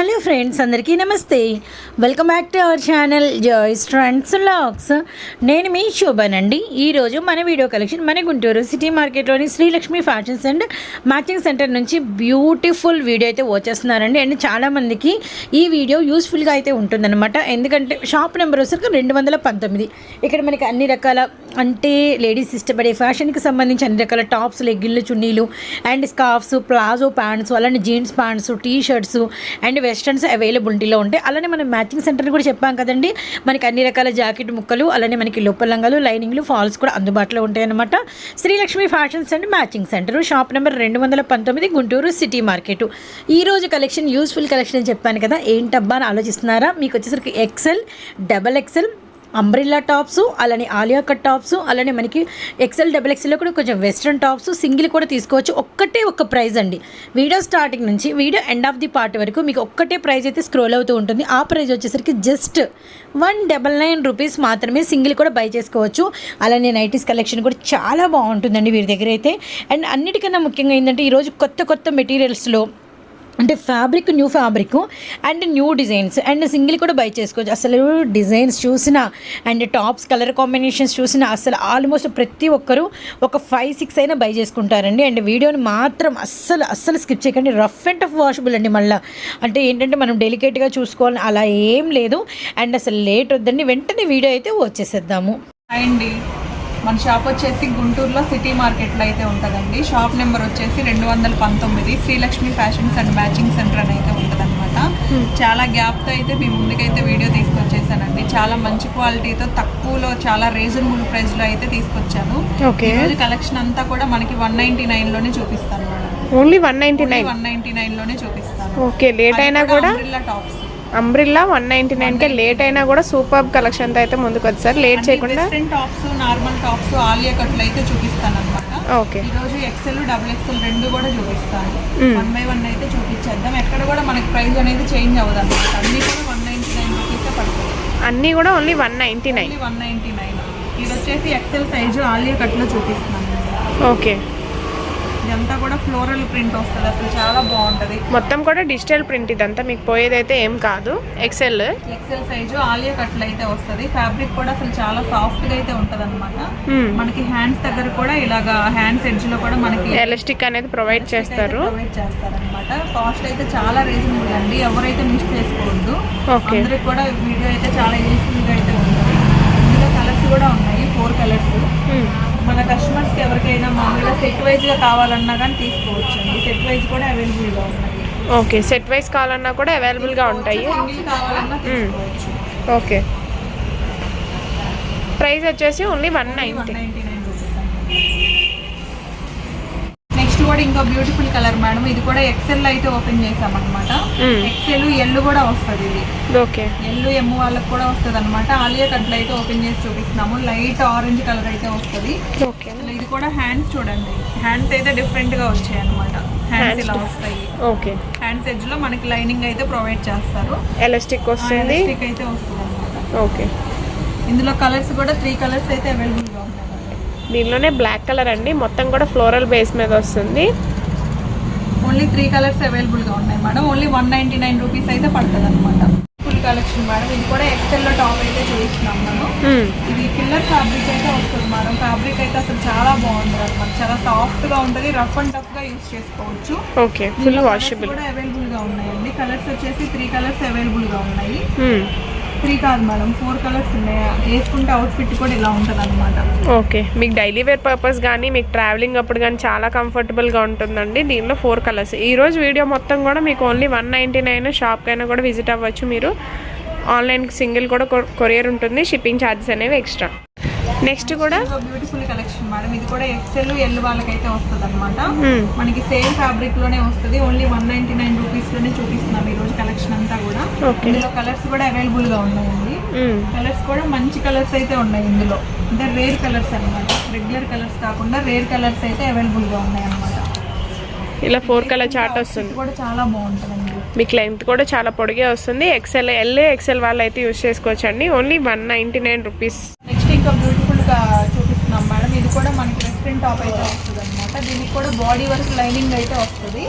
Hello friends అందరికీ నమస్తే. Welcome back to our channel Joy's Trends Looks. నేను మీ శోభనండి. ఈరోజు మన వీడియో కలెక్షన్ మన Guntur city మార్కెట్లోని Srilakshmi fashions and matching centre నుంచి బ్యూటిఫుల్ వీడియో అయితే వచ్చేస్తున్నారండి. అండ్ చాలామందికి ఈ వీడియో యూస్ఫుల్గా అయితే ఉంటుందన్నమాట. ఎందుకంటే షాప్ నెంబర్ వచ్చరికి రెండు వందల పంతొమ్మిది. ఇక్కడ మనకి అన్ని రకాల అంటే లేడీస్ ఇష్టపడే ఫ్యాషన్కి సంబంధించి అన్ని రకాల టాప్స్ లెగ్గిళ్ళు చున్నీలు అండ్ స్కార్ఫ్స్ ప్లాజో ప్యాంట్స్ అలానే jeans pants T shirts and westerns అవైలబిలిటీలో ఉంటాయి అలానే మనం మ్యాచింగ్ సెంటర్ కూడా చెప్పాం కదండి. మనకి అన్ని రకాల జాకెట్ ముక్కలు అలానే మనకి లోపల లంగాలు లైనింగ్లు ఫాల్స్ కూడా అందుబాటులో ఉంటాయన్నమాట. Srilakshmi fashions and matching centre shop number రెండు వందల పంతొమ్మిది గుంటూరు సిటీ మార్కెట్ ఈ రోజు కలెక్షన్ యూస్ఫుల్ కలెక్షన్ అని చెప్పాను కదా ఏంటబ్బా అని ఆలోచిస్తున్నారా? మీకు వచ్చేసరికి excel double excel umbrella tops అలానే ఆలియా కట్ టాప్స్ అలానే మనకి ఎక్సెల్ డబుల్ ఎక్సెల్లో కూడా కొంచెం వెస్ట్రన్ టాప్స్ సింగిల్ కూడా తీసుకోవచ్చు. ఒక్కటే ఒక్క ప్రైస్ అండి. వీడియో స్టార్టింగ్ నుంచి video end of the part వరకు మీకు ఒక్కటే ప్రైస్ అయితే స్క్రోల్ అవుతూ ఉంటుంది. ఆ ప్రైజ్ వచ్చేసరికి just one double nine rupees మాత్రమే సింగిల్ కూడా బై చేసుకోవచ్చు. అలానే నైటీస్ కలెక్షన్ కూడా చాలా బాగుంటుందండి వీరి దగ్గర అయితే. అండ్ అన్నిటికన్నా ముఖ్యంగా ఏంటంటే ఈరోజు కొత్త కొత్త మెటీరియల్స్లో అంటే fabric new fabric and new designs and single కూడా బై చేసుకోవచ్చు. అసలు డిజైన్స్ చూసిన అండ్ టాప్స్ కలర్ కాంబినేషన్స్ చూసిన అసలు ఆల్మోస్ట్ ప్రతి ఒక్కరు ఒక ఫైవ్ సిక్స్ అయినా బై చేసుకుంటారండి. అండ్ వీడియోని మాత్రం అస్సలు అస్సలు స్కిప్ చేయకండి. రఫ్ అండ్ టఫ్ వాషబుల్ అండి మళ్ళీ. అంటే ఏంటంటే మనం డెలికేట్గా చూసుకోవాలని అలా ఏం లేదు. అండ్ అసలు లేట్ వద్దండి. వెంటనే వీడియో అయితే వచ్చేసేద్దాము. అండి. మన షాప్ వచ్చేసి గుంటూరులో సిటీ మార్కెట్లో అయితే ఉంటుందండి. షాప్ నెంబర్ వచ్చేసి రెండు వందల పంతొమ్మిది. Srilakshmi Fashions and Matching Centre అని అయితే ఉంటుందన్నమాట. చాలా గ్యాప్తో అయితే మీ ముందుకైతే వీడియో తీసుకొచ్చేసానండి. చాలా మంచి క్వాలిటీతో తక్కువలో చాలా రీజనబుల్ ప్రైస్లో అయితే తీసుకొచ్చాను. ఈరోజు కలెక్షన్ అంతా కూడా మనకి వన్ నైంటీ నైన్లోనే చూపిస్తాను. Only one ninety nine one ninety నైన్లోనే చూపిస్తాను. ఓకే. లేట్ అయినా కూడా tops umbrella one ninety nine కే లేట్ అయినా కూడా సూపర్ కలెక్షన్తో అయితే ముందుకు వచ్చారు లేట్ చేయకుండా టాప్స్ నార్మల్ టాప్స్ ఆలియా కట్లు అయితే చూపిస్తాను అనమాట ఓకే. ఈ రోజు ఎక్సెల్ డబుల్ ఎక్సెల్ రెండు కూడా చూపిస్తాను. వన్ బై వన్ అయితే చూపించేద్దాం. ఎక్కడ కూడా మనకి ప్రైస్ అనేది చేంజ్ అవ్వదు అనమాట అన్ని కూడా వన్ నైన్టీ నైన్ రూపీసే పడుతుంది. అన్నీ కూడా only one ninety nine one ninety nine ఇది వచ్చేసి ఎక్సెల్ సైజు ఆలియా కట్లో చూపిస్తున్నాను. ఓకే. ఇదంతా కూడా ఫ్లోరల్ ప్రింట్ వస్తుంది. అసలు చాలా బాగుంటది. మొత్తం కూడా డిజిటల్ ప్రింట్ ఇదంతా. మీకు పోయేదైతే ఏం కాదు. ఎక్సెల్ ఎక్సెల్ సైజు ఆలియా కట్లు అయితే వస్తుంది. ఫ్యాబ్రిక్ కూడా అసలు చాలా సాఫ్ట్గా అయితే ఉంటది మనకి హ్యాండ్స్ దగ్గర కూడా ఇలాగా హ్యాండ్స్ ఎడ్జ్లో కూడా మనకి ఎలాస్టిక్ అనేది ప్రొవైడ్ చేస్తారు. ప్రొవైడ్ చేస్తారనమాట కాస్ట్ అయితే చాలా రీజనబుల్ అండి. ఎవరైతే మిస్ చేసుకోవద్దు. అందరికి కూడా వీడియో అయితే చాలా యూస్ఫుల్గా అయితే ఉంటుంది. ఇందులో కలర్స్ కూడా ఉన్నాయి. ఫోర్ కలర్స్ మన కస్టమర్స్కి ఎవరికైనా మామూలుగా సెట్ వైజ్గా కావాలన్నా కానీ తీసుకోవచ్చు అండి సెట్ వైజ్ కూడా అవైలబుల్గా ఉన్నాయి. ఓకే. సెట్ వైస్ కావాలన్నా కూడా అవైలబుల్గా ఉంటాయి. సింగిల్ కావాలన్నా తీసుకోవచ్చు. ఓకే. ప్రైస్ వచ్చేసి ఓన్లీ వన్ నైన్టీ నెక్స్ట్ కూడా ఇంకా బ్యూటిఫుల్ కలర్ మేడం. ఇది కూడా ఎక్సెల్ అయితే ఓపెన్ చేసాం అనమాట. ఎక్సెల్ ఎల్లు కూడా వస్తుంది ఇది. ఓకే. ఎల్లు ఎమ్ము వాళ్ళకి కూడా వస్తుంది అనమాట ఆలియా కట్లు అయితే ఓపెన్ చేసి చూపిస్తున్నాము. లైట్ ఆరెంజ్ కలర్ అయితే వస్తుంది. ఇది కూడా హ్యాండ్స్ చూడండి. హ్యాండ్స్ అయితే డిఫరెంట్గా వచ్చాయి అనమాట హ్యాండ్స్ ఇలా వస్తాయి. ఓకే. హ్యాండ్స్ ఎడ్జ్లో మనకి లైనింగ్ అయితే ప్రొవైడ్ చేస్తారు. ఎలాస్టిక్ వస్తుంది. ఎలాస్టిక్ అయితే వస్తుంది అనమాట ఓకే. ఇందులో కలర్స్ కూడా త్రీ కలర్స్ అయితే అవైలబుల్ దీనిలోనే బ్లాక్ కలర్ అండి. మొత్తం కూడా ఫ్లోరల్ బేస్ మీద వస్తుంది. ఓన్లీ త్రీ కలర్స్ అవైలబుల్గా ఉన్నాయి madam only one ninety nine rupees అయితే పడుతుంది అనమాట ఫుల్ కలెక్షన్ మేడం ఇది కూడా ఎక్సెల్లో టాప్ అయితే చూపిస్తున్నాం మనం. మ్మ్. ఇది పిల్లర్ ఫ్యాబ్రిక్ అయితే వస్తుంది మేడం ఫ్యాబ్రిక్ అయితే అసలు చాలా బాగుంటుంది అనమాట చాలా సాఫ్ట్గా ఉంటుంది రఫ్ అండ్ టఫ్గా యూస్ చేసుకోవచ్చు. ఓకే ఫుల్ వాషబుల్ కూడా అవైలబుల్గా ఉన్నాయండి. కలర్స్ వచ్చేసి త్రీ కలర్స్ అవైలబుల్గా ఉన్నాయి. మ్మ్. త్రీ కాదు మేడం ఫోర్ కలర్స్ ఉన్నాయి? వేసుకుంటే అవుట్ఫిట్ కూడా ఇలా ఉంటుంది అనమాట ఓకే మీకు డైలీ వేర్ పర్పస్ కానీ మీకు ట్రావెలింగ్ అప్పుడు కానీ చాలా కంఫర్టబుల్గా ఉంటుందండి. దీనిలో ఫోర్ కలర్స్ ఈరోజు వీడియో మొత్తం కూడా మీకు ఓన్లీ వన్ నైంటీ నైన్ షాప్కైనా కూడా విజిట్ అవ్వచ్చు మీరు. ఆన్లైన్ సింగిల్ కూడా కొరియర్ ఉంటుంది. షిప్పింగ్ ఛార్జెస్ అనేవి ఎక్స్ట్రా నెక్స్ట్ కూడా? బ్యూటిఫుల్ కలెక్షన్ మేడం ఇది కూడా ఎక్సెల్ ఎల్ వాళ్ళకైతే వస్తుంది అనమాట మ్మ్. మనకి సేమ్ ఫ్యాబ్రిక్లోనే వస్తుంది. ఓన్లీ వన్ నైన్టీ నైన్ రూపీస్లోనే చూపిస్తున్నాం ఈ రోజు కలెక్షన్ అంతా కూడా. ఇందులో కలర్స్ కూడా అవైలబుల్గా ఉన్నాయండి. కలర్స్ కూడా మంచి కలర్స్ అయితే ఉన్నాయి ఇందులో. అంటే రేర్ కలర్స్ అన్నమాట. రెగ్యులర్ కలర్స్ కాకుండా రేర్ కలర్స్ అయితే అవైలబుల్గా ఉన్నాయి అనమాట ఇలా ఫోర్ కలర్ చార్ట్ వస్తుంది. కూడా చాలా బాగుంటుందండి. మీకు లెంత్ కూడా చాలా పొడిగే వస్తుంది. ఎక్సెల్ ఎల్ ఎక్సెల్ వాళ్ళు అయితే యూస్ చేసుకోవచ్చు అండి only one ninety nine rupees next ఇంకా బ్యూటిఫుల్గా చూపిస్తున్నాం మేడం ఇది కూడా మనకి వెస్ట్రన్ టాప్ అయితే వస్తుంది అనమాట దీనికి కూడా బాడీ వరకు లైనింగ్ అయితే వస్తుంది.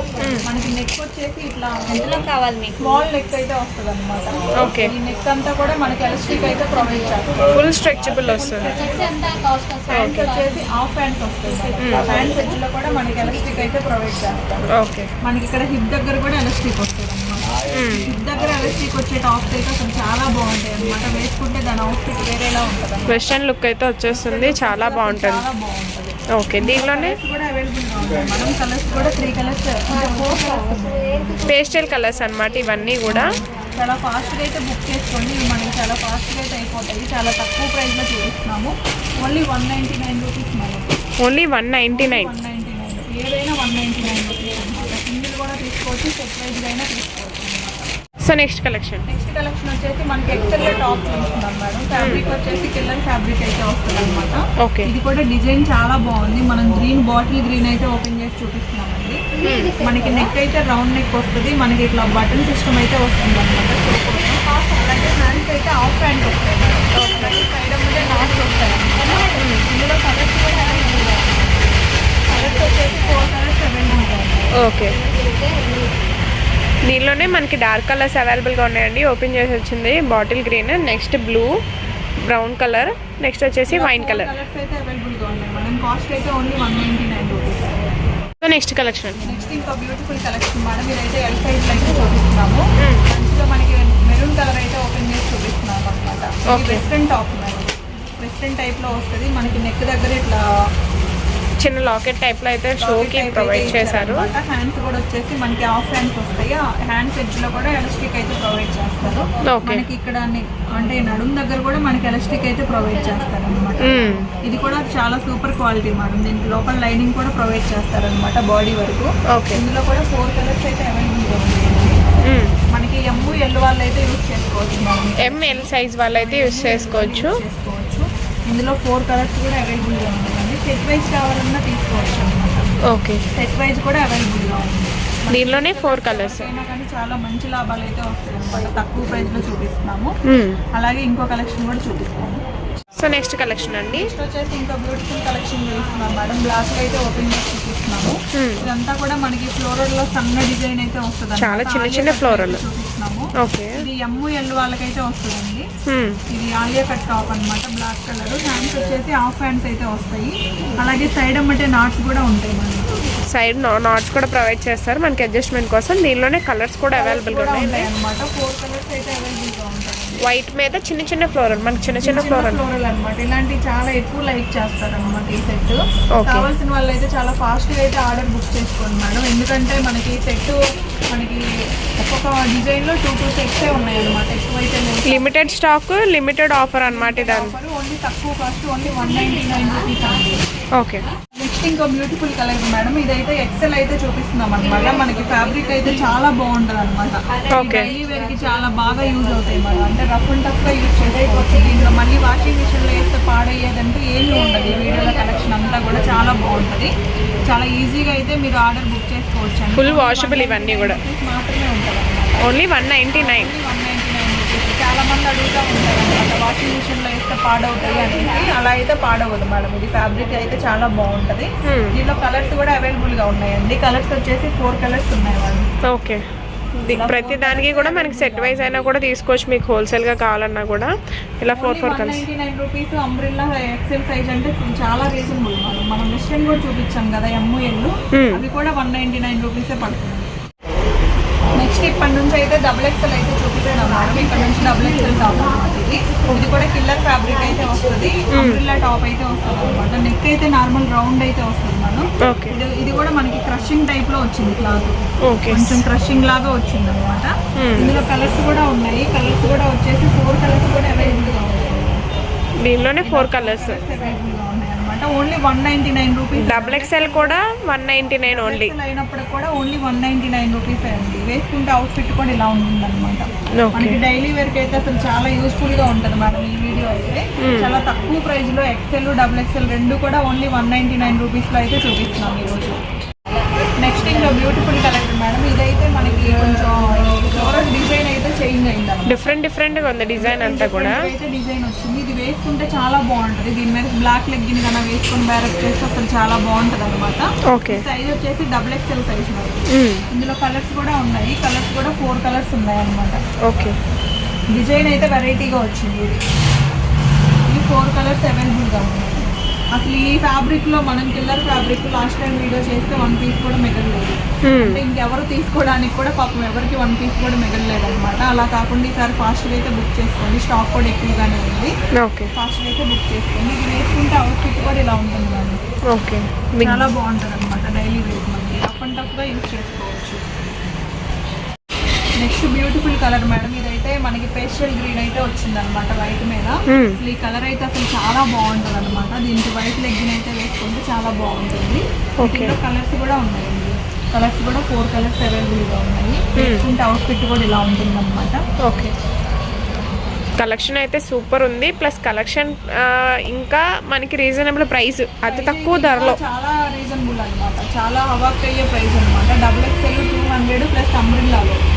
మనకి నెక్ వచ్చేసి ఇట్లా ఎందులో కావాలి మీకు? స్మాల్ నెక్ అయితే వస్తుంది అనమాట ఓకే. ఈ నెక్ అంతా కూడా మనకి ఎలాస్టిక్ అయితే ప్రొవైడ్ చేస్తాం ఫుల్ స్ట్రెచబుల్ వస్తుంది. హ్యాండ్స్ వచ్చేసి హాఫ్ హ్యాండ్స్ వస్తుంది. హ్యాండ్స్ ఎడ్జ్లో కూడా మనకి ఎలాస్టిక్ అయితే ప్రొవైడ్ చేస్తాం ఓకే. మనకి ఇక్కడ హిప్ దగ్గర కూడా ఎలాస్టిక్ వస్తుంది దగ్గర ఎలాస్టిక్ వచ్చే టాప్స్ అయితే అసలు చాలా బాగుంటాయి అనమాట వేసుకుంటే దాని అవుట్ఫిట్ వేరేలా ఉంటుంది వెస్ట్రన్ లుక్ అయితే వచ్చేస్తుంది చాలా బాగుంటుంది. చాలా బాగుంటుంది. ఓకే దీనిలోనే కలర్స్ కూడా అవైలబుల్గా ఉంటాయి. మనం కలర్స్ కూడా three colours four colours pastel colours అన్నమాట ఇవన్నీ కూడా. చాలా ఫాస్ట్గా అయితే బుక్ చేసుకోండి. ఇవి మనకి చాలా ఫాస్ట్గా అయితే అయిపోతాయి. చాలా తక్కువ ప్రైస్లో చూపిస్తున్నాము only one ninety nine rupees మనకి only one ninety nine one ninety nine ఏదైనా వన్ నైంటీ నైన్ రూపీస్ అనమాట సింగిల్ కూడా తీసుకోవచ్చు సెట్ వైజ్గా అయినా తీసుకోవచ్చు. అనమాట so next collection next collection వచ్చేసి మనకి ఎక్సెల్లో టాప్ చూపిస్తున్నాం మేడం. ఫ్యాబ్రిక్ వచ్చేసి కిల్లర్ ఫ్యాబ్రిక్ అయితే వస్తుంది అనమాట ఓకే ఇది కూడా డిజైన్ చాలా బాగుంది. మనం గ్రీన్ బాటిల్ గ్రీన్ అయితే ఓపెన్ చేసి చూపిస్తున్నామండి. మనకి నెక్ అయితే రౌండ్ నెక్ వస్తుంది. మనకి ఇట్లా బటన్ సిస్టమ్ అయితే వస్తుంది అనమాట అలాగే హ్యాండ్స్ అయితే హాఫ్ హ్యాండ్స్ వస్తాయి అలాగే సైడ్ అమ్మటే నాట్స్ వస్తాయి. ఇందులో కలర్స్ కూడా కలర్స్ వచ్చేసి ఫోర్ కలర్స్ ఉన్నాయి ఓకే దీనిలోనే మనకి డార్క్ కలర్స్ అవైలబుల్గా ఉన్నాయండి. ఓపెన్ చేసి వచ్చింది. Bottle green next blue brown colour next వచ్చేసి వైన్ కలర్. కలర్స్ అయితే అవైలబుల్గా ఉన్నాయి మేడం. కాస్ట్ అయితే only one ninety nine rupees. So next collection next ఇంకా బ్యూటిఫుల్ కలెక్షన్ మేడం. ఇదైతే ఎల్ సైజ్ అయితే చూపిస్తున్నాము. మంచిగా మనకి మెరూన్ కలర్ అయితే ఓపెన్ చేసి చూపిస్తున్నాము అనమాట Okay. Western top madam. Western టైప్లో వస్తుంది. మనకి నెక్ దగ్గర ఇట్లా చిన్న లాకెట్ టైప్లో అయితే షోకి ప్రొవైడ్ చేశారు. హ్యాండ్స్ కూడా వచ్చేసి మనకి హాఫ్ హ్యాండ్స్ వస్తాయి. హ్యాండ్స్ ఎడ్జ్లో కూడా ఎలాస్టిక్ అయితే ప్రొవైడ్ చేస్తారు. మనకి ఇక్కడ అంటే నడుము దగ్గర కూడా మనకి ఎలాస్టిక్ అయితే ప్రొవైడ్ చేస్తారు అనమాట మ్మ్. ఇది కూడా చాలా సూపర్ క్వాలిటీ మేడం దీనికి లోపల లైనింగ్ కూడా ప్రొవైడ్ చేస్తారు అనమాట బాడీ వరకు ఇందులో కూడా ఫోర్ కలర్స్ అయితే అవైలబుల్గా ఉన్నాయి మ్మ్. మనకి ఎమ్ము ఎల్ వాళ్ళు అయితే యూజ్ చేసుకోవచ్చు మనం ఎంఎల్ సైజ్ వాళ్ళైతే యూస్ చేసుకోవచ్చు. చేసుకోవచ్చు. ఇందులో ఫోర్ కలర్స్ కూడా అవైలబుల్గా ఉన్నాయండి సెట్ వైజ్ కావాలన్నా తీసుకోవచ్చు అనమాట ఓకే. సెట్ వైజ్ కూడా అవైలబుల్గా ఉంది. దీనిలోనే ఫోర్ కలర్స్ కానీ చాలా మంచి లాభాలు అయితే వస్తాయి అనమాట తక్కువ ప్రైస్లో చూపిస్తున్నాము మ్మ్. అలాగే ఇంకో కలెక్షన్ కూడా చూపిస్తాము. సో నెక్స్ట్ కలెక్షన్ అండి. నెక్స్ట్ వచ్చేసి ఇంకా బ్యూటిఫుల్ కలెక్షన్ చూపిస్తున్నాం మేడం. బ్లాక్ అయితే ఓపెన్ చేసి చూపిస్తున్నాము. ఇదంతా కూడా మనకి ఫ్లోరల్లో సన్న డిజైన్ అయితే వస్తుంది చాలా చిన్న చిన్న floral. చూపిస్తున్నాము. ఓకే. ఇది ఎమ్ము ఎల్ వాళ్ళకైతే వస్తుందండి. ఇది ఆలియా కట్ టాప్ అన్నమాట బ్లాక్ కలర్. హ్యాండ్స్ వచ్చేసి హాఫ్ హ్యాండ్స్ అయితే వస్తాయి. అలాగే సైడ్ అమ్మటే నాట్స్ కూడా ఉంటాయి మనకి. సైడ్ నాట్స్ కూడా ప్రొవైడ్ చేస్తారు. మనకి అడ్జస్ట్మెంట్ కోసం దీనిలోనే కలర్స్ కూడా అవైలబుల్గా ఉన్నాయి ఉంటాయి అన్నమాట ఫోర్ కలర్స్ అయితే అవైలబుల్ వైట్ మీద చిన్న చిన్న ఫ్లోరల్ మనకి చిన్న చిన్న ఫ్లోరల్ ఫ్లోరల్ అన్నమాట. ఇలాంటి చాలా ఎక్కువ లైక్ చేస్తారు అనమాట ఈ సెట్. కావాల్సిన వాళ్ళు అయితే చాలా ఫాస్ట్గా అయితే ఆర్డర్ బుక్ చేసుకోండి మేడం. ఎందుకంటే మనకి సెట్ మనకి ఒక్కొక్క డిజైన్లో టూ టూ సెట్సే ఉన్నాయి అనమాట ఎక్కువ అయితే లేవు లిమిటెడ్ స్టాక్ లిమిటెడ్ ఆఫర్ అన్నమాట ఇదంతా. ఆఫర్ ఓన్లీ తక్కువ cost only one ninety nine rupees okay next ఇంకో బ్యూటిఫుల్ కలర్ మేడం. ఇదైతే ఎక్సెల్ అయితే చూపిస్తున్నాం అనమాట మనకి ఫ్యాబ్రిక్ అయితే చాలా బాగుంటది అనమాట. డైలీ వేర్కి చాలా బాగా యూజ్ అవుతాయి మేడం. అంటే రఫ్ అండ్ టఫ్గా యూజ్ చేసుకోవచ్చు. దీంట్లో మళ్ళీ వాషింగ్ మిషన్లో వేస్తే పాడయ్యేదంటూ ఏమీ ఉండదు. వీడియోలో కలెక్షన్ అంతా కూడా చాలా బాగుంటది. చాలా ఈజీగా అయితే మీరు ఆర్డర్ బుక్ చేసుకోవచ్చు. Full washable ఇవన్నీ కూడా. మాత్రమే ఉంటుంది అనమాట only one ninety nine one ninety nine rupees చాలా మంది అడుగుతూ ఉంటారు అనమాట వాషింగ్ మిషన్లో వేస్తే పాడవుతాయి అనేసి అలా అయితే పాడవదు మేడం. ఇది ఫ్యాబ్రిక్ అయితే చాలా బాగుంటది. Hmm. దీంట్లో కలర్స్ కూడా అవైలబుల్గా ఉన్నాయండి. కలర్స్ వచ్చేసి ఫోర్ కలర్స్ ఉన్నాయి వాళ్ళు ఓకే. ప్రతి దానికి కూడా మనకి సెట్ వైజ్ అయినా కూడా తీసుకోవచ్చు. మీకు హోల్సేల్గా కావాలన్నా కూడా. ఇలా four four colours rupees umbrella XL size అంటే చాలా రీజనబుల్ మేడం. మనం వెస్ట్రన్ కూడా చూపించాం కదా ఎమ్ము ఎల్లు Hmm. అవి కూడా వన్ నైన్టీ నైన్ రూపీసే పడుతుంది. నెక్స్ట్ ఇప్పటి నుంచి అయితే డబుల్ ఎక్సెల్ అయితే చూపిస్తాం మేడం ఇక్కడ నుంచి డబుల్ ఎక్సెల్ టాప్ ఇది. ఇది కూడా కిల్లర్ ఫ్యాబ్రిక్ అయితే వస్తుంది. అంబ్రిల్లా టాప్ అయితే వస్తుంది అనమాట నెక్ అయితే నార్మల్ రౌండ్ అయితే వస్తుంది ఓకే ఇది ఇది కూడా మనకి క్రషింగ్ టైప్లో వచ్చింది క్లాత్ కొంచెం క్రషింగ్ లాగా వచ్చింది అనమాట Hmm. ఇందులో కలర్స్ కూడా ఉన్నాయి. కలర్స్ కూడా వచ్చేసి ఫోర్ కలర్స్ కూడా అవైలబుల్గా ఉన్నాయి. దీనిలోనే ఫోర్ కలర్స్ అవైలబుల్గా అనమాట only one ninety nine rupees double XL కూడా వన్ నైంటీ నైన్ ఓన్లీ అయినప్పుడు కూడా only one ninety nine rupees అండి. వేసుకుంటే అవుట్ ఫిట్ కూడా ఇలా ఉంటుంది అనమాట మనకి డైలీ వేర్ అయితే అసలు చాలా యూస్ఫుల్గా ఉంటుంది మేడం ఈ వీడియో అయితే. చాలా తక్కువ ప్రైస్లో ఎక్సెల్ డబుల్ ఎక్సెల్ రెండు కూడా ఓన్లీ వన్ నైన్టీ నైన్ రూపీస్లో అయితే చూపిస్తున్నాం ఈరోజు. నెక్స్ట్ ఇంకా బ్యూటిఫుల్ కలెక్టర్ మేడం ఇదైతే మనకి కొంచెం అయితే చేంజ్ అయింది డిఫరెంట్ డిఫరెంట్గా ఉంది డిజైన్ అంతా కూడా. అయితే డిజైన్ వచ్చింది. ఇది వేసుకుంటే చాలా బాగుంటది. దీని మీద బ్లాక్ లెగ్గిన్ కన్నా వేసుకొని బ్యారప్ చేస్తే అసలు చాలా బాగుంటది అనమాట ఓకే సైజ్ వచ్చేసి డబుల్ ఎక్స్ఎల్ సైజ్ ఇందులో కలర్స్ కూడా ఉన్నాయి. కలర్స్ కూడా ఫోర్ కలర్స్ ఉన్నాయి అనమాట ఓకే డిజైన్ అయితే వెరైటీగా వచ్చింది ఇది. ఫోర్ కలర్స్ అవైలబుల్గా ఉన్నాయి. అసలు ఈ ఫ్యాబ్రిక్లో మనం killer fabric last time video చేస్తే వన్ పీస్ కూడా మిగలలేదు అంటే ఇంకెవరు తీసుకోవడానికి కూడా పాపం ఎవరికి వన్ పీస్ కూడా మిగలలేదు అనమాట అలా కాకుండా ఈసారి ఫాస్ట్గా అయితే బుక్ చేసుకోండి. స్టాక్ కూడా ఎక్కువగానే ఉంది. ఓకే ఫాస్ట్గా అయితే బుక్ చేసుకోండి. ఇది వేసుకుంటే అవుట్ఫిట్ కూడా ఇలా ఉంటుంది ఓకే చాలా బాగుంటుంది అనమాట డైలీ మనకి. రఫ్ అండ్ టఫ్గా యూజ్ చేసుకోవచ్చు. నెక్స్ట్ బ్యూటిఫుల్ కలర్ మేడం ఇదైతే మనకి పేస్టల్ గ్రీన్ అయితే వచ్చింది అనమాట వైట్ మీద. ఈ కలర్ అయితే అసలు చాలా బాగుంటుంది అనమాట దీనికి వైట్ లెగ్గిన్ అయితే వేసుకుంటే చాలా బాగుంటుంది. దీంట్లో కలర్స్ కూడా ఉన్నాయండి. కలర్స్ కూడా ఫోర్ కలర్స్ అవైలబుల్గా ఉన్నాయి. వేసుకుంటే అవుట్ఫిట్ కూడా ఇలా ఉంటుంది అనమాట ఓకే. కలెక్షన్ అయితే సూపర్ ఉంది. ప్లస్ కలెక్షన్ ఇంకా మనకి రీజనబుల్ ప్రైస్ అతి తక్కువ ధరలో. చాలా రీజనబుల్ అనమాట చాలా హవాక్ అయ్యే ప్రైస్ అనమాట double XL two hundred plus అంబ్రిల్లాలో మ్మ్.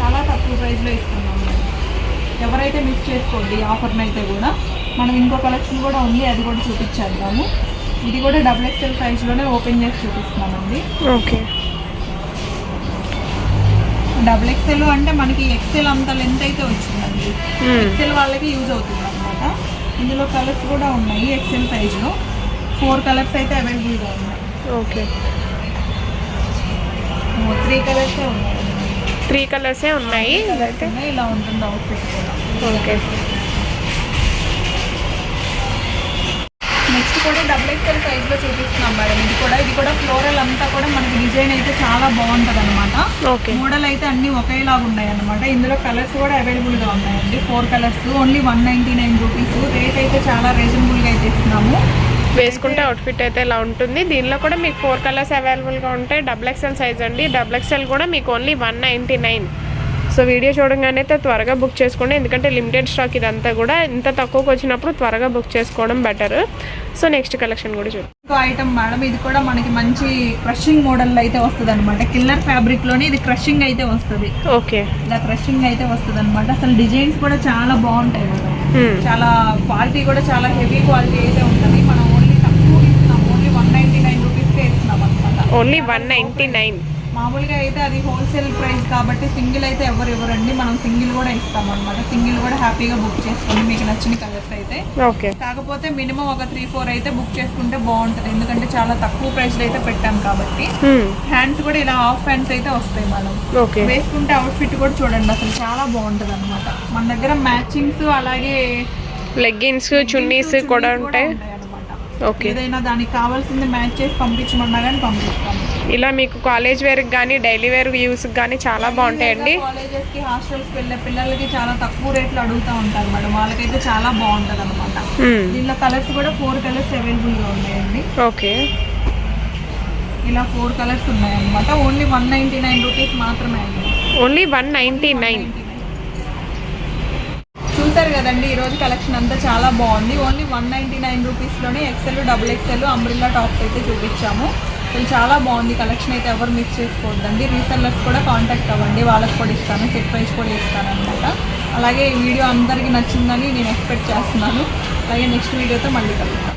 చాలా తక్కువ ప్రైస్లో ఇస్తున్నాం. ఎవరైతే మిస్ చేసుకోండి ఆఫర్ని అయితే కూడా. మనం ఇంకో కలెక్షన్ కూడా ఉంది అది కూడా చూపించేద్దాము. ఇది కూడా డబుల్ ఎక్స్ఎల్ సైజ్లోనే ఓపెన్ చేసి చూపిస్తున్నామండి. ఓకే. డబుల్ ఎక్స్ఎల్ అంటే మనకి ఎక్స్ఎల్ అంత లెంత్ అయితే వచ్చిందండి. ఎక్స్ఎల్ వాళ్ళకి యూజ్ అవుతుంది అనమాట ఇందులో కలర్స్ కూడా ఉన్నాయి ఎక్స్ఎల్ సైజ్లో ఫోర్ కలర్స్ అయితే అవైలబుల్గా ఉన్నాయి. ఓకే. త్రీ కలర్సే ఉన్నాయి. త్రీ కలర్సే ఉన్నాయి. ఇలా ఉంటుంది ఓకే. నెక్స్ట్ కూడా డబుల్ ఎక్స్ఎల్ సైజ్లో చూపిస్తున్నాం మేడం. ఇది కూడా ఇది కూడా ఫ్లోరల్ అంతా కూడా మనకి డిజైన్ అయితే చాలా బాగుంటది అనమాట ఓకే. మోడల్ అయితే అన్ని ఒకేలాగా ఉన్నాయి అనమాట ఇందులో కలర్స్ కూడా అవైలబుల్గా ఉన్నాయండి. Four colours only one ninety nine rupees rate అయితే చాలా రీజనబుల్గా అయితే ఇస్తున్నాము. వేసుకుంటే అవుట్ఫిట్ అయితే ఇలా ఉంటుంది. దీనిలో కూడా మీకు ఫోర్ కలర్స్ అవైలబుల్గా ఉంటాయి. డబుల్ ఎక్స్ఎల్ సైజ్ అండి. డబుల్ ఎక్స్ఎల్ కూడా మీకు only one ninety nine so video చూడగానే అయితే త్వరగా బుక్ చేసుకోండి. ఎందుకంటే లిమిటెడ్ స్టాక్ ఇదంతా కూడా ఇంత తక్కువకి వచ్చినప్పుడు త్వరగా బుక్ చేసుకోవడం బెటర్ సో నెక్స్ట్ కలెక్షన్ కూడా చూద్దాం. ఇంకో ఐటమ్ మేడం ఇది కూడా మనకి మంచి క్రషింగ్ మోడల్ అయితే వస్తుంది అనమాట కిల్లర్ ఫ్యాబ్రిక్లోనే ఇది క్రషింగ్ అయితే వస్తుంది. ఓకే ఇలా క్రషింగ్ అయితే వస్తుంది అనమాట అసలు డిజైన్స్ కూడా చాలా బాగుంటాయి మేడం Hmm. చాలా క్వాలిటీ కూడా చాలా హెవీ క్వాలిటీ అయితే ఉంటుంది. మనం ఓన్లీ తక్కువ ఇస్తున్నాం ఓన్లీ వన్ నైంటీ నైన్ రూపీస్కే ఇస్తున్నాం అనమాట ఓన్లీ వన్ నైంటీ నైన్. మామూలుగా అయితే అది హోల్సేల్ ప్రైస్ కాబట్టి సింగిల్ అయితే ఎవరు ఇవ్వరండి. మనం సింగిల్ కూడా ఇస్తాం అనమాట సింగిల్ కూడా హ్యాపీగా బుక్ చేసుకోండి. మీకు నచ్చిన కలర్స్ అయితే. ఓకే. కాకపోతే మినిమం ఒక త్రీ ఫోర్ అయితే బుక్ చేసుకుంటే బాగుంటుంది. ఎందుకంటే చాలా తక్కువ ప్రైస్లో అయితే పెట్టాం కాబట్టి. హ్యాండ్స్ కూడా ఇలా హాఫ్ హ్యాండ్స్ అయితే వస్తాయి ఓకే. వేసుకుంటే అవుట్ఫిట్ కూడా చూడండి. అసలు చాలా బాగుంటుంది అనమాట మన దగ్గర మ్యాచింగ్స్ అలాగే లెగ్గిన్స్ చున్నీస్ కూడా ఉంటాయి. ఏదైనా దానికి కావాల్సింది మ్యాచ్ చేసి పంపించమన్నా కానీ పంపిస్తాము ఇలా మీకు కాలేజ్ వేర్కి కానీ డైలీ వేర్ యూస్కి కానీ చాలా బాగుంటాయండి. కాలేజెస్కి హాస్టల్స్ వెళ్ళే పిల్లలకి చాలా తక్కువ రేట్లు అడుగుతూ ఉంటారు మేడం. వాళ్ళకైతే చాలా బాగుంటది అనమాట మ్మ్. దీనిలో కలర్స్ కూడా ఫోర్ కలర్స్ అవైలబుల్గా ఉన్నాయండి. ఓకే ఇలా ఫోర్ కలర్స్ ఉన్నాయన్నమాట. Only one ninety nine rupees మాత్రమే అండి. ఓన్లీ వన్ నైంటీ నైన్ చూసారు కదండి ఈ రోజు కలెక్షన్ అంతా చాలా బాగుంది. Only one ninety nine రూపీస్లోనే XL double XL umbrella tops అయితే చూపించాము. అసలు చాలా బాగుంది. కలెక్షన్ అయితే ఎవరు మిస్ చేసుకోవద్దండి. రీసెల్లర్స్ కూడా కాంటాక్ట్ అవ్వండి. వాళ్ళకి కూడా ఇస్తాను. సెట్ ప్రైస్ కూడా ఇస్తాను అనమాట అలాగే ఈ వీడియో అందరికీ నచ్చిందని నేను ఎక్స్పెక్ట్ చేస్తున్నాను. అలాగే నెక్స్ట్ వీడియోతో మళ్ళీ కలుగుతాను